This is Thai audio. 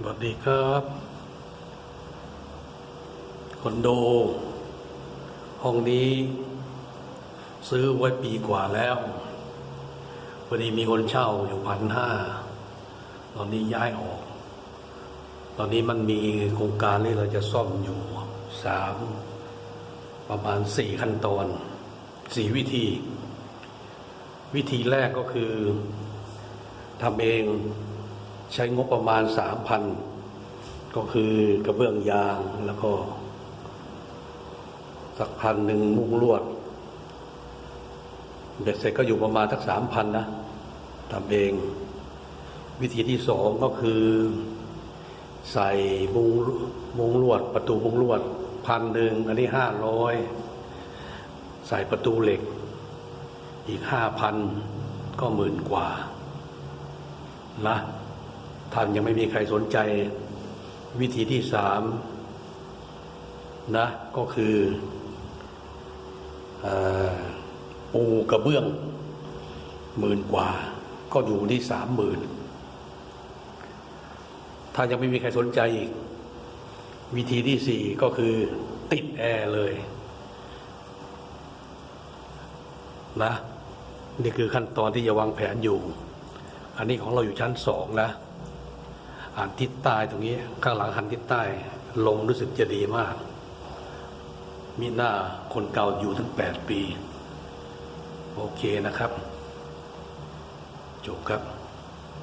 สวัสดีครับ คอนโด ห้องนี้ ซื้อไว้ปีกว่าแล้วพอดีมีคนเช่าอยู่พันห้าตอนนี้ย้ายออก ตอนนี้มันมีโครงการที่เราจะซ่อมอยู่สามประมาณสี่ขั้นตอนสี่วิธี วิธีแรกก็คือทำเอง ใช้งบประมาณสามพันก็คือกระเบื้องยางแล้วก็สักพันหนึ่งมุ้งลวดเบ็ดเสร็จก็อยู่ประมาณสักสามพันนะทำเอง วิธีที่สองก็คือ ใส่มุงมุงลวด ประตูมุงลวดพันหนึ่งอันนี้ห้าร้อยใส่ประตูเหล็ก อีกห้าพันก็หมื่นกว่านะ ท่านยังไม่มีใครสนใจ วิธีที่สามนะก็คืออปูกระเบื้องหมื่นกว่า ก็อยู่ที่สามหมื่นถ้ายังไม่มีใครสนใจอีก วิธีที่สี่ก็คือติดแอร์เลยนะนี่คือขั้นตอนที่จะวางแผนอยู่ อันนี้ของเราอยู่ชั้นสองนะ หันทิศใต้ตรงนี้ ข้างหลังหันทิศใต้ ลมรู้สึกจะดีมาก มีหน้าคนเก่าอยู่ถึงแปดปี โอเคนะครับ จบครับ